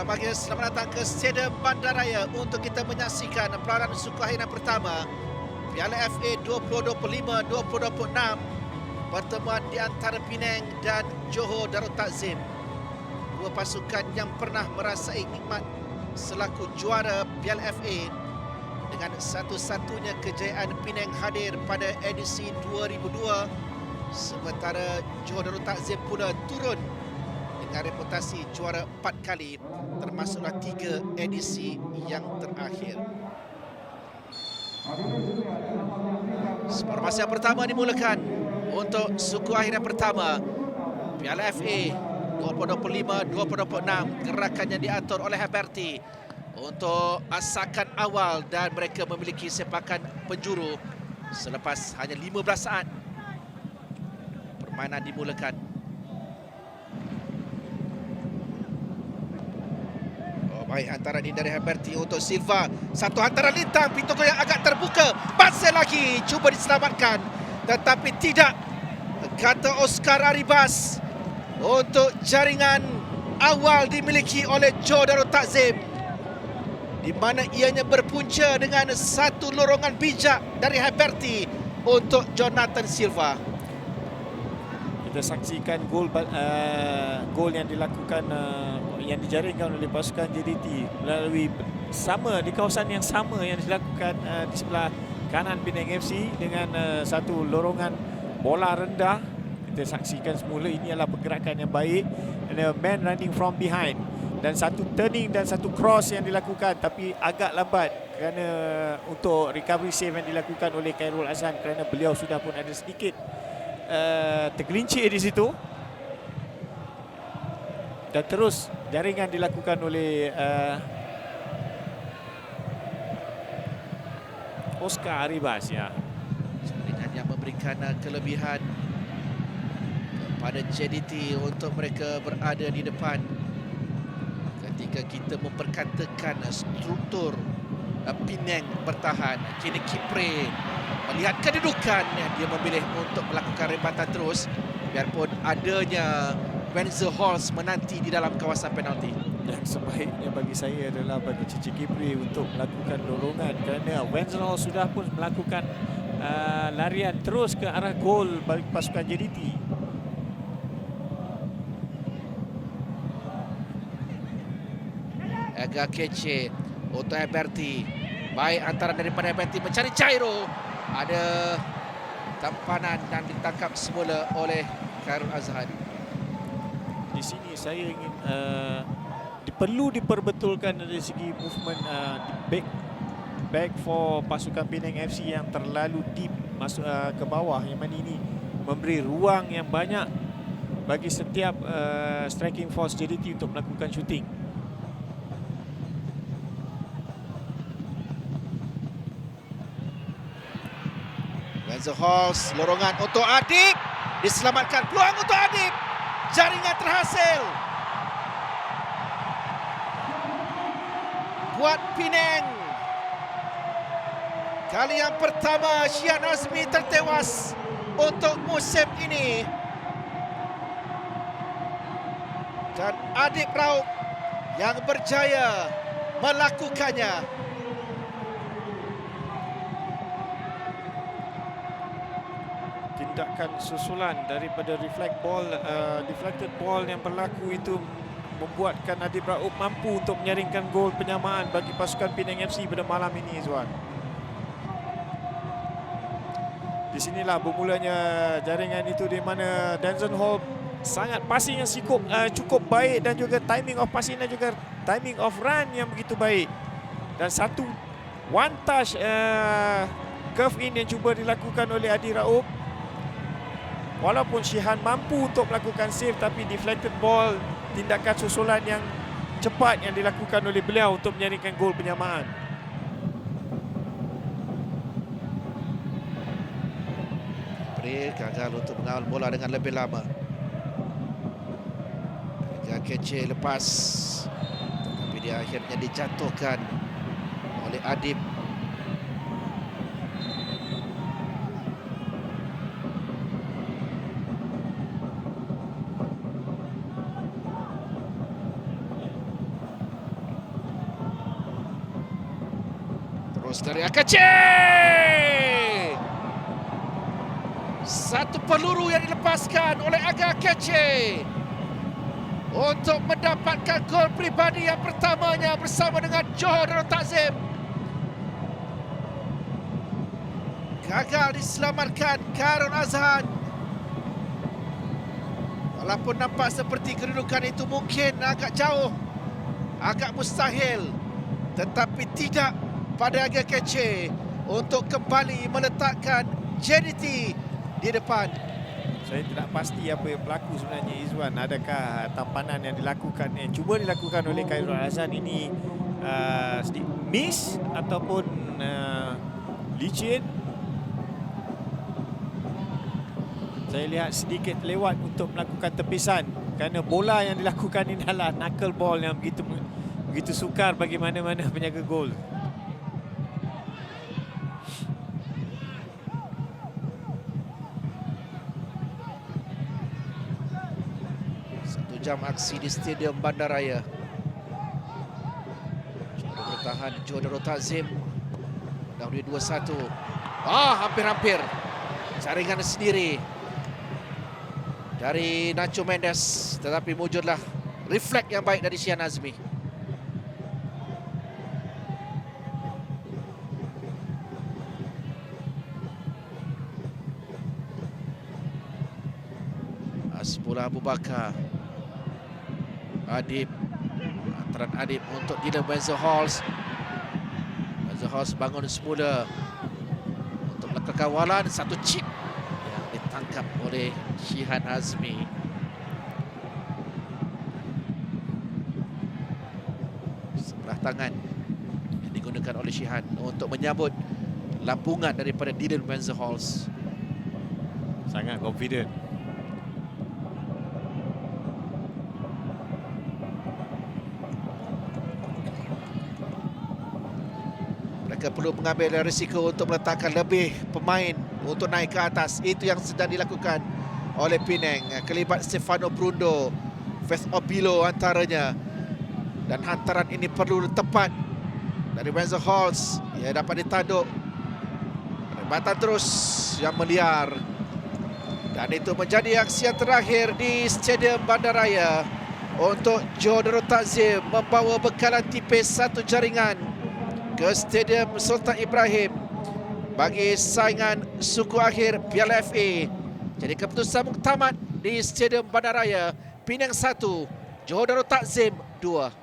Selamat pagi, selamat datang ke Stadium Bandaraya untuk kita menyaksikan peranan suku akhiran pertama Piala FA 2025-2026 pertemuan di antara Penang dan Johor Darul Takzim. Dua pasukan yang pernah merasai nikmat selaku juara Piala FA dengan satu-satunya kejayaan Penang hadir pada edisi 2002 sementara Johor Darul Takzim pula turun dengan reputasi juara empat kali termasuklah tiga edisi yang terakhir. Separuh masa yang pertama dimulakan untuk suku akhiran pertama Piala FA 2025-2026 gerakannya diatur oleh Haberti untuk asakan awal dan mereka memiliki sepakan penjuru selepas hanya 15 saat permainan dimulakan. Baik hantaran ini dari Haberti untuk Silva. Satu hantaran lintang pintu gol yang agak terbuka. Pasal lagi cuba diselamatkan tetapi tidak kata Oscar Aribas untuk jaringan awal dimiliki oleh Joe Darul Takzim di mana ianya berpunca dengan satu lorongan bijak dari Haberti untuk Jonathan Silva. Kita saksikan gol uh, gol yang dilakukan uh, yang dijaringkan oleh pasukan JDT melalui sama di kawasan yang sama yang dilakukan uh, di sebelah kanan Penang FC dengan uh, satu lorongan bola rendah. Kita saksikan semula ini adalah pergerakan yang baik and man running from behind dan satu turning dan satu cross yang dilakukan tapi agak lambat kerana untuk recovery save yang dilakukan oleh Khairul Azhan kerana beliau sudah pun ada sedikit uh, tergelincir di situ dan terus jaringan dilakukan oleh uh, Oscar Aribas ya. Jaringan yang memberikan uh, kelebihan kepada JDT untuk mereka berada di depan ketika kita memperkatakan struktur Penang bertahan. Kini Kipre melihat kedudukan dia memilih untuk melakukan rebatan terus biarpun adanya Wenzel Halls menanti di dalam kawasan penalti. Yang sebaiknya bagi saya adalah bagi Cici Kipri untuk melakukan dorongan kerana Wenzel Halls sudah pun melakukan uh, larian terus ke arah gol bagi pasukan JDT. Agak kece untuk Eberti. Baik antara daripada Eberti mencari Cairo. Ada tampanan dan ditangkap semula oleh Khairul Azhan. Di sini saya ingin uh, perlu diperbetulkan dari segi movement uh, back back for pasukan Penang FC yang terlalu deep masuk uh, ke bawah yang mana ini memberi ruang yang banyak bagi setiap uh, striking force JDT untuk melakukan shooting. Wenzel Halls, lorongan untuk Adib. Diselamatkan peluang untuk Adib. Jaringan terhasil. Buat Penang. Kali yang pertama Syian Azmi tertewas untuk musim ini. Dan Adib Raub yang berjaya melakukannya. Tindakan susulan daripada reflect ball uh, deflected ball yang berlaku itu membuatkan Adib Raub mampu untuk menyaringkan gol penyamaan bagi pasukan Penang FC pada malam ini Zuan. Di sinilah bermulanya jaringan itu di mana Denzel Hall sangat passing yang cukup uh, cukup baik dan juga timing of passing dan juga timing of run yang begitu baik. Dan satu one touch uh, curve in yang cuba dilakukan oleh Adi Raub Walaupun Syihan mampu untuk melakukan save tapi deflected ball tindakan susulan yang cepat yang dilakukan oleh beliau untuk menyaringkan gol penyamaan. Beri gagal untuk mengawal bola dengan lebih lama. Agak kece lepas. Tapi dia akhirnya dijatuhkan oleh Adib. Cross dari Akache. Satu peluru yang dilepaskan oleh Aga Akache untuk mendapatkan gol pribadi yang pertamanya bersama dengan Johor Darul Takzim. Gagal diselamatkan Karun Azhan. Walaupun nampak seperti kedudukan itu mungkin agak jauh, agak mustahil. Tetapi tidak pada Aga Kece untuk kembali meletakkan JDT di depan. Saya tidak pasti apa yang berlaku sebenarnya Izwan. Adakah tampanan yang dilakukan yang cuba dilakukan oleh Khairul Azan ini uh, sedikit miss ataupun uh, licin? Saya lihat sedikit lewat untuk melakukan tepisan kerana bola yang dilakukan ini adalah knuckle ball yang begitu begitu sukar bagi mana-mana penjaga gol. Jam aksi di Stadium Bandaraya. Cuba bertahan Joe Darul Takzim. Dahulu 2-1. Ah, hampir-hampir. Jaringan sendiri dari Nacho Mendes. Tetapi wujudlah refleks yang baik dari Syian Azmi. Asbullah Abu Bakar Adib Antaran Adib untuk Dylan Wenzel Halls. Wenzel Halls bangun semula Untuk melakukan kawalan Satu chip Yang ditangkap oleh Syihan Azmi. Sebelah tangan Yang digunakan oleh Syihan Untuk menyambut Lampungan daripada Dylan Wenzel Halls. Sangat confident. Mereka perlu mengambil risiko untuk meletakkan lebih pemain untuk naik ke atas. Itu yang sedang dilakukan oleh Penang. Kelibat Stefano Brundo, Faith Obilo antaranya. Dan hantaran ini perlu tepat dari Wenzel Halls. Ia dapat ditanduk. Rebatan terus yang meliar. Dan itu menjadi aksi yang terakhir di Stadium Bandaraya untuk Johor Darul Takzim membawa bekalan tipis satu jaringan ke Stadium Sultan Ibrahim bagi saingan suku akhir Piala FA. Jadi keputusan muktamad di Stadium Bandaraya Penang 1, Johor Darul Takzim 2.